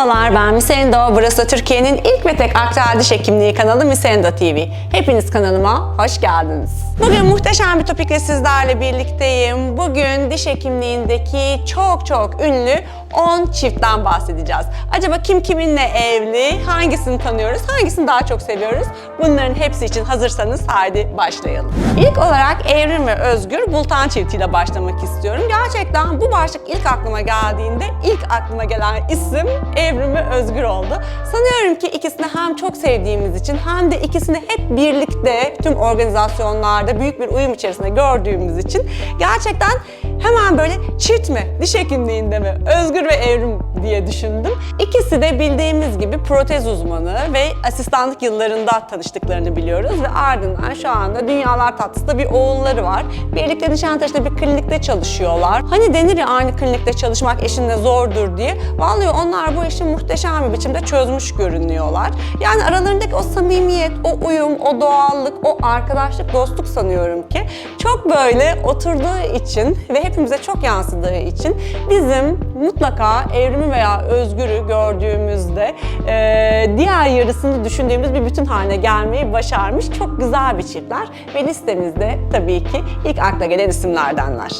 Merhabalar ben Misendo. Burası Türkiye'nin ilk ve tek aktüel diş hekimliği kanalı Misendo TV. Hepiniz kanalıma hoş geldiniz. Bugün muhteşem bir topikle sizlerle birlikteyim. Bugün diş hekimliğindeki çok çok ünlü 10 çiftten bahsedeceğiz. Acaba kim kiminle evli, hangisini tanıyoruz, hangisini daha çok seviyoruz? Bunların hepsi için hazırsanız haydi başlayalım. İlk olarak Evrim ve Özgür Bultan çiftiyle başlamak istiyorum. Gerçekten bu başlık ilk aklıma geldiğinde ilk aklıma gelen isim Evrim ve Özgür oldu. Sanıyorum ki ikisini hem çok sevdiğimiz için hem de ikisini hep birlikte tüm organizasyonlarda büyük bir uyum içerisinde gördüğümüz için gerçekten hemen böyle çift mi, diş hekimliğinde mi, Özgür ve Evrim diye düşündüm. İkisi de bildiğimiz gibi protez uzmanı ve asistanlık yıllarında tanıştıklarını biliyoruz ve ardından şu anda dünyalar tatlısında bir oğulları var. Birlikte Nişantaşı'da bir klinikte çalışıyorlar. Hani denir ya aynı klinikte çalışmak eşinle zordur diye. Vallahi onlar bu işi muhteşem bir biçimde çözmüş görünüyorlar. Yani aralarındaki o samimiyet, o uyum, o doğallık, o arkadaşlık, dostluk sanıyorum ki çok böyle oturduğu için ve hepimize çok yansıdığı için bizim mutlaka evrimi veya özgürü gördüğümüzde e, diğer yarısını düşündüğümüz bir bütün haline gelmeyi başarmış çok güzel bir çiftler ve listemizde tabii ki ilk akla gelen isimlerdenler.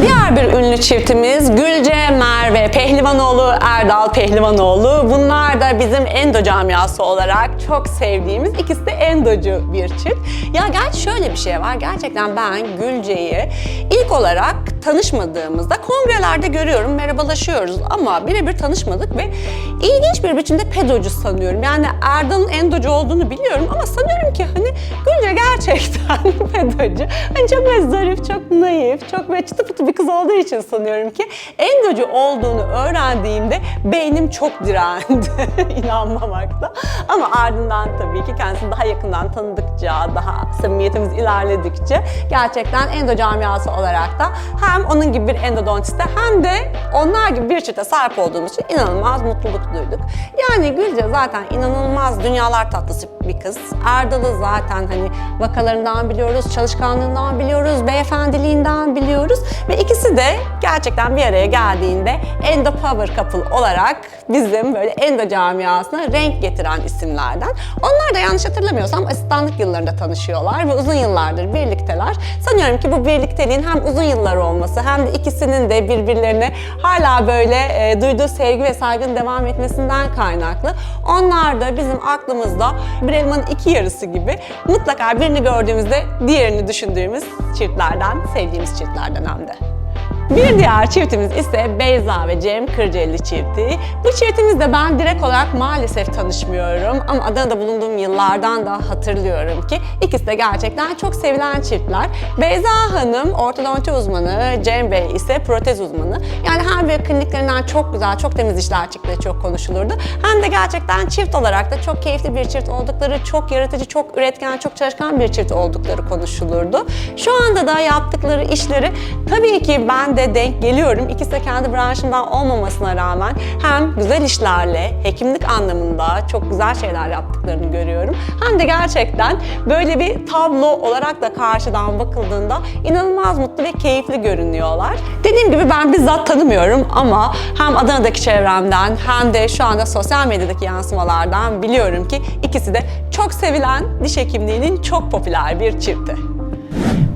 Diğer bir ünlü çiftimiz Gülce Merve Pehlivanoğlu, Erdal Pehlivanoğlu. Bunlar da bizim endo camiası olarak çok sevdiğimiz ikisi de endocu bir çift. Ya gerçi şöyle bir şey var. Gerçekten ben Gülce'yi ilk olarak tanışmadığımızda kongrelerde görüyorum, merhabalaşıyoruz ama birebir tanışmadık ve ilginç bir biçimde pedocu sanıyorum. Yani Erdal'ın endocu olduğunu biliyorum ama sanıyorum ki hani Gülce gerçekten pedocu. Hani çok böyle zarif, çok naif, çok böyle çıtı pıtı bir kız olduğu için sanıyorum ki endocu olduğunu öğrendiğimde beynim çok direndi inanmamakta. Ama ardından tabii ki kendisini daha yakından tanıdıkça, daha samimiyetimiz ilerledikçe gerçekten endo camiası olarak da hem onun gibi bir endodontiste hem de onlar gibi bir çifte sahip olduğumuz için inanılmaz mutluluk duyduk. Yani Gülce zaten inanılmaz dünyalar tatlısı bir kız. Erdal'ı zaten hani vakalarından biliyoruz, çalışkanlığından biliyoruz, beyefendiliğinden biliyoruz ve ikisi de gerçekten bir araya geldiğinde Endo Power Couple olarak bizim böyle endo camiasına renk getiren isimlerden. Onlar da yanlış hatırlamıyorsam asistanlık yıllarında tanışıyorlar ve uzun yıllardır birlikteler. Sanıyorum ki bu birlikteliğin hem uzun yıllar olması hem de ikisinin de birbirlerine hala böyle e, duyduğu sevgi ve saygının devam etmesinden kaynaklı. Onlar da bizim aklımızda bir elmanın iki yarısı gibi mutlaka birini gördüğümüzde diğerini düşündüğümüz çiftlerden, sevdiğimiz çiftlerden hem de. Bir diğer çiftimiz ise Beyza ve Cem Kırcaeli çifti. Bu çiftimizle ben direkt olarak maalesef tanışmıyorum ama Adana'da bulunduğum yıllardan da hatırlıyorum ki ikisi de gerçekten çok sevilen çiftler. Beyza Hanım ortodonti uzmanı, Cem Bey ise protez uzmanı. Yani hem böyle kliniklerinden çok güzel, çok temiz işler çıktığı çok konuşulurdu. Hem de gerçekten çift olarak da çok keyifli bir çift oldukları, çok yaratıcı, çok üretken, çok çalışkan bir çift oldukları konuşulurdu. Şu anda da yaptıkları işleri tabii ki ben de denk geliyorum. İkisi de kendi branşından olmamasına rağmen hem güzel işlerle, hekimlik anlamında çok güzel şeyler yaptıklarını görüyorum. Hem de gerçekten böyle bir tablo olarak da karşıdan bakıldığında inanılmaz mutlu ve keyifli görünüyorlar. Dediğim gibi ben bizzat tanımıyorum ama hem Adana'daki çevremden hem de şu anda sosyal medyadaki yansımalardan biliyorum ki ikisi de çok sevilen diş hekimliğinin çok popüler bir çifti.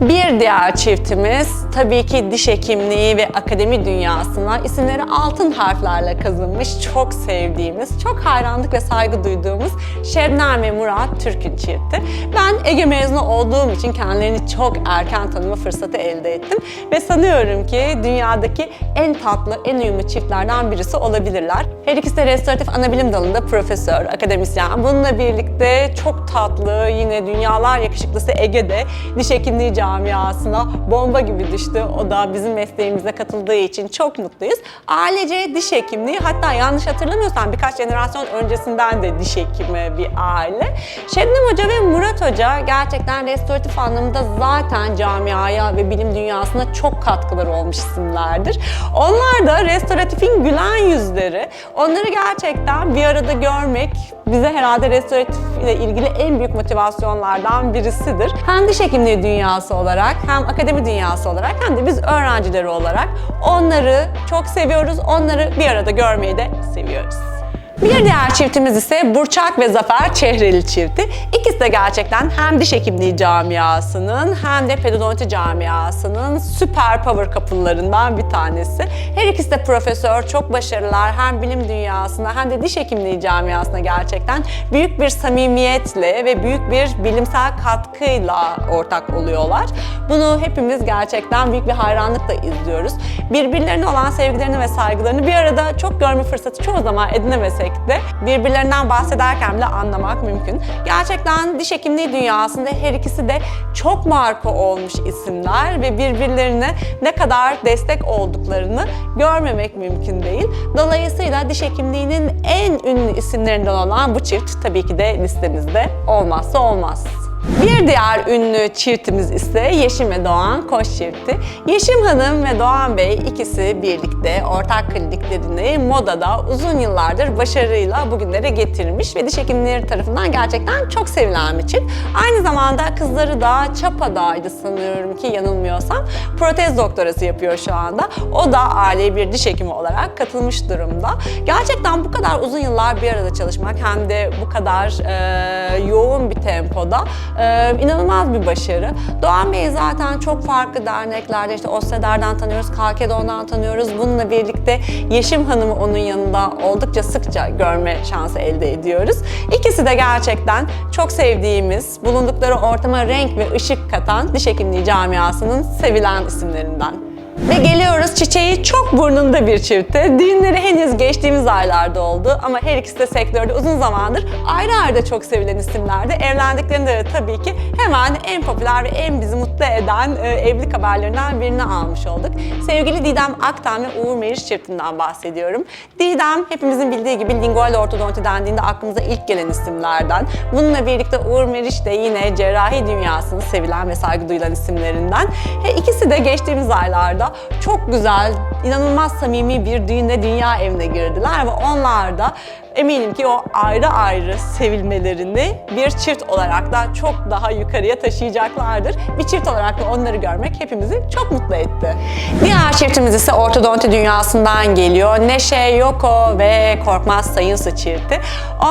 Bir diğer çiftimiz tabii ki diş hekimliği ve akademi dünyasına isimleri altın harflerle kazınmış çok sevdiğimiz, çok hayranlık ve saygı duyduğumuz Şebnem ve Murat Türk'ün çifti. Ben Ege mezunu olduğum için kendilerini çok erken tanıma fırsatı elde ettim ve sanıyorum ki dünyadaki en tatlı, en uyumlu çiftlerden birisi olabilirler. Her ikisi de restoratif anabilim dalında profesör, akademisyen. Bununla birlikte çok tatlı, yine dünyalar yakışıklısı Ege'de diş hekimliği camiasına bomba gibi düştü. O da bizim mesleğimize katıldığı için çok mutluyuz. Ailece diş hekimliği hatta yanlış hatırlamıyorsam birkaç jenerasyon öncesinden de diş hekimi bir aile. Şebnem Hoca ve Murat Hoca gerçekten restoratif anlamda zaten camiaya ve bilim dünyasına çok katkıları olmuş isimlerdir. Onlar da restoratifin gülen yüzleri. Onları gerçekten bir arada görmek bize herhalde restoratif ile ilgili en büyük motivasyonlardan birisidir. Hem diş hekimliği dünyası olarak hem akademi dünyası olarak hem de biz öğrencileri olarak onları çok seviyoruz. Onları bir arada görmeyi de seviyoruz. Bir diğer çiftimiz ise Burçak ve Zafer Çehreli çifti. İkisi de gerçekten hem diş hekimliği camiasının hem de pedodonti camiasının süper power kapılarından bir tanesi. Her ikisi de profesör, çok başarılılar. Hem bilim dünyasına hem de diş hekimliği camiasına gerçekten büyük bir samimiyetle ve büyük bir bilimsel katkıyla ortak oluyorlar. Bunu hepimiz gerçekten büyük bir hayranlıkla izliyoruz. Birbirlerine olan sevgilerini ve saygılarını bir arada çok görme fırsatı çoğu zaman edinemesek de birbirlerinden bahsederken bile anlamak mümkün. Gerçekten diş hekimliği dünyasında her ikisi de çok marka olmuş isimler ve birbirlerine ne kadar destek olduklarını görmemek mümkün değil. Dolayısıyla diş hekimliğinin en ünlü isimlerinden olan bu çift tabii ki de listemizde olmazsa olmaz. Bir diğer ünlü çiftimiz ise Yeşim ve Doğan Koç çifti. Yeşim Hanım ve Doğan Bey ikisi birlikte ortak kliniklerini modada uzun yıllardır başarıyla bugünlere getirmiş ve diş hekimleri tarafından gerçekten çok sevilen bir çift. Aynı zamanda kızları da Çapa'daydı sanıyorum ki yanılmıyorsam. Protez doktorası yapıyor şu anda. O da aileye bir diş hekimi olarak katılmış durumda. Gerçekten bu kadar uzun yıllar bir arada çalışmak hem de bu kadar e, yoğun bir tempoda ee, inanılmaz bir başarı. Doğan Bey'i zaten çok farklı derneklerde işte Ossedar'dan tanıyoruz, Kalkedon'dan tanıyoruz. Bununla birlikte Yeşim Hanım'ı onun yanında oldukça sıkça görme şansı elde ediyoruz. İkisi de gerçekten çok sevdiğimiz, bulundukları ortama renk ve ışık katan diş hekimliği camiasının sevilen isimlerinden. Ve geliyoruz çiçeği çok burnunda bir çifte. Düğünleri henüz geçtiğimiz aylarda oldu ama her ikisi de sektörde uzun zamandır ayrı ayrı çok sevilen isimlerdi. Evlendiklerinde de tabii ki hemen en popüler ve en bizi mutlu eden e, evlilik haberlerinden birini almış olduk. Sevgili Didem Aktan ve Uğur Meriç çiftinden bahsediyorum. Didem hepimizin bildiği gibi lingual ortodonti dendiğinde aklımıza ilk gelen isimlerden. Bununla birlikte Uğur Meriç de yine cerrahi dünyasının sevilen ve saygı duyulan isimlerinden. He, ikisi de geçtiğimiz aylarda çok güzel, inanılmaz samimi bir düğünde dünya evine girdiler ve onlar da eminim ki o ayrı ayrı sevilmelerini bir çift olarak da çok daha yukarıya taşıyacaklardır. Bir çift olarak da onları görmek hepimizi çok mutlu etti. Diğer çiftimiz ise ortodonti dünyasından geliyor. Neşe Yoko ve Korkmaz Sayınsı çifti.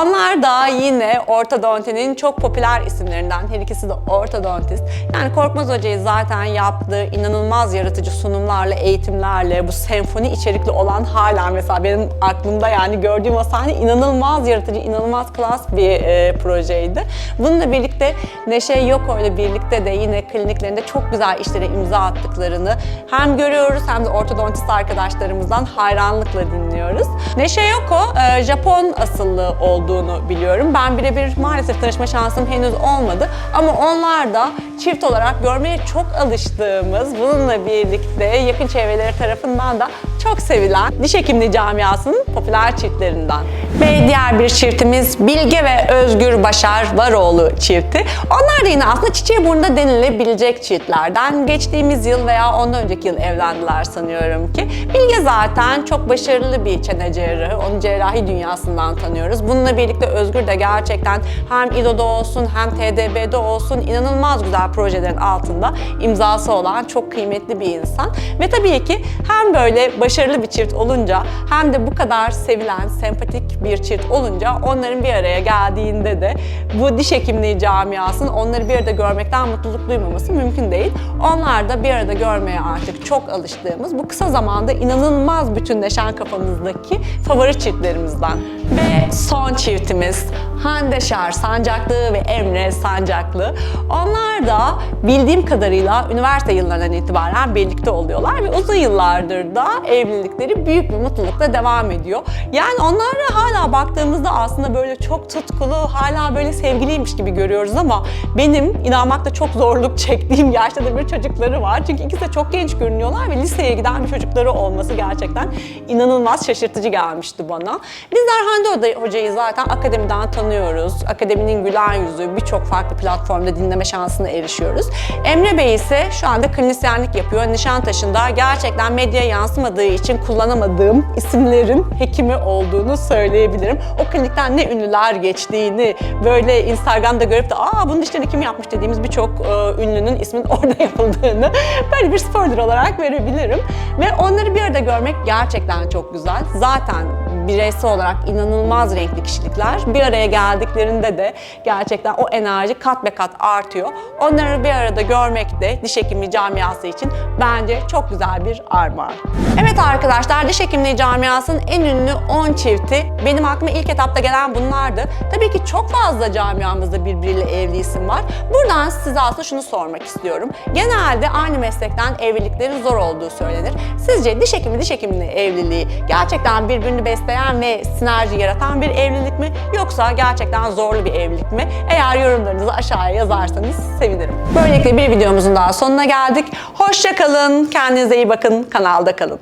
Onlar da yine ortodontinin çok popüler isimlerinden. Her ikisi de ortodontist. Yani Korkmaz Hoca'yı zaten yaptığı inanılmaz yaratıcı sunumlarla, eğitimlerle, bu senfoni içerikli olan hala mesela benim aklımda yani gördüğüm o sahne inanılmaz yaratıcı, inanılmaz klas bir e, projeydi. Bununla birlikte Neşe Yoko ile birlikte de yine kliniklerinde çok güzel işlere imza attıklarını hem görüyoruz hem de ortodontist arkadaşlarımızdan hayranlıkla dinliyoruz. Neşe Yoko e, Japon asıllı olduğunu biliyorum. Ben birebir maalesef tanışma şansım henüz olmadı ama onlar da çift olarak görmeye çok alıştığımız, bununla birlikte yakın çevreleri tarafından da çok sevilen diş hekimliği camiasının popüler çiftlerinden. Ve diğer bir çiftimiz Bilge ve Özgür Başar Varoğlu çifti. Onlar da yine aslında çiçeği burnunda denilebilecek çiftlerden. Geçtiğimiz yıl veya ondan önceki yıl evlendiler sanıyorum ki. Bilge zaten çok başarılı bir çene cerrahı. Onu cerrahi dünyasından tanıyoruz. Bununla birlikte Özgür de gerçekten hem İDO'da olsun hem TDB'de olsun inanılmaz güzel projelerin altında imzası olan çok kıymetli bir insan. Ve tabii ki hem böyle başarılı bir çift olunca hem de bu kadar sevilen, sempatik bir çift olunca onların bir araya geldiğinde de bu diş hekimliği camiasının onları bir arada görmekten mutluluk duymaması mümkün değil. Onlar da bir arada görmeye artık çok alıştığımız bu kısa zamanda inanılmaz bütünleşen kafamızdaki favori çiftlerimizden. Ve son çiftimiz Hande Şar Sancaklı ve Emre Sancaklı. Onlar da bildiğim kadarıyla üniversite yıllarından itibaren birlikte oluyorlar ve uzun yıllardır da evlilikleri büyük bir mutlulukla devam ediyor. Yani onlara hala baktığımızda aslında böyle çok tutkulu, hala böyle sevgiliymiş gibi görüyoruz ama benim inanmakta çok zorluk çektiğim yaşta da bir çocukları var. Çünkü ikisi de çok genç görünüyorlar ve liseye giden bir çocukları olması gerçekten inanılmaz şaşırtıcı gelmişti bana. Bizler Hande Hoca'yı zaten akademiden tanıyoruz. Akademinin gülen yüzü birçok farklı platformda dinleme şansına erişiyoruz. Emre Bey ise şu anda klinisyenlik yapıyor. Nişantaşı'nda gerçekten medyaya yansımadığı için kullanamadığım isimlerin hekimi olduğunu söyleyebilirim. O klinikten ne ünlüler geçtiğini böyle Instagram'da görüp de aa bunun dişlerini kim yapmış dediğimiz birçok e, ünlünün ismin orada yapıldığını böyle bir spoiler olarak verebilirim. Ve onları bir arada görmek gerçekten çok güzel. Zaten bireysel olarak inanılmaz renkli kişilikler. Bir araya geldiklerinde de gerçekten o enerji kat be kat artıyor. Onları bir arada görmek de diş hekimliği camiası için bence çok güzel bir armağan. Evet arkadaşlar diş hekimliği camiasının en ünlü 10 çifti benim aklıma ilk etapta gelen bunlardı. Tabii ki çok fazla camiamızda birbiriyle evli isim var. Buradan size aslında şunu sormak istiyorum. Genelde aynı meslekten evliliklerin zor olduğu söylenir. Sizce diş hekimi diş hekimliği evliliği gerçekten birbirini besleyen ve sinerji yaratan bir evlilik mi yoksa gerçekten zorlu bir evlilik mi? Eğer yorumlarınızı aşağıya yazarsanız sevinirim. Böylelikle bir videomuzun daha sonuna geldik. Hoşça kalın, kendinize iyi bakın, kanalda kalın.